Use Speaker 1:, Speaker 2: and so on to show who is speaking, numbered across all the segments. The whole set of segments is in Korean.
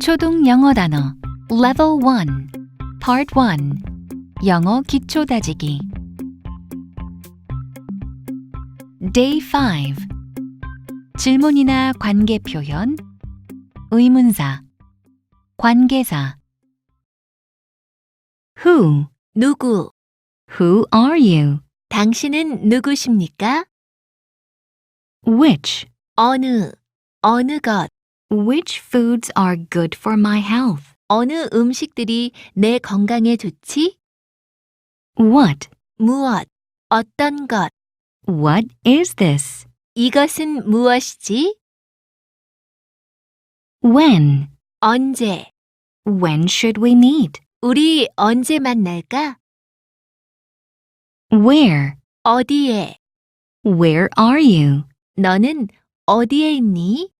Speaker 1: 초등 영어 단어 Level 1 Part 1 영어 기초 다지기 Day 5 질문이나 관계 표현 의문사 관계사 Who
Speaker 2: 누구?
Speaker 1: Who are you?
Speaker 2: 당신은 누구십니까?
Speaker 1: Which
Speaker 2: 어느, 어느 것,
Speaker 1: Which foods are good for my health?
Speaker 2: 어느 음식들이 내 건강에 좋지?
Speaker 1: What
Speaker 2: 무엇, 어떤 것,
Speaker 1: What is this?
Speaker 2: 이것은 무엇이지?
Speaker 1: When
Speaker 2: 언제,
Speaker 1: When should we meet?
Speaker 2: 우리 언제 만날까?
Speaker 1: Where
Speaker 2: 어디에,
Speaker 1: Where are you?
Speaker 2: 너는 어디에 있니?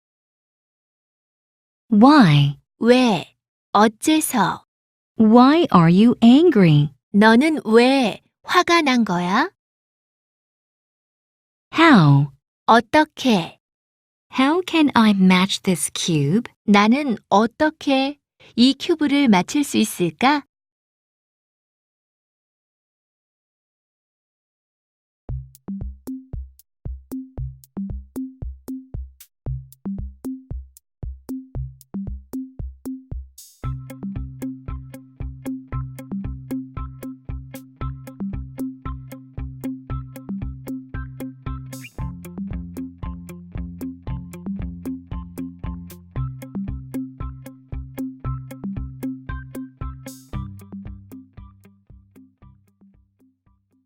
Speaker 1: Why
Speaker 2: 왜, 어째서,
Speaker 1: Why are you angry?
Speaker 2: 너는 왜 화가 난 거야?
Speaker 1: How
Speaker 2: 어떻게,
Speaker 1: How can I match this cube?
Speaker 2: 나는 어떻게 이 큐브를 맞출 수 있을까?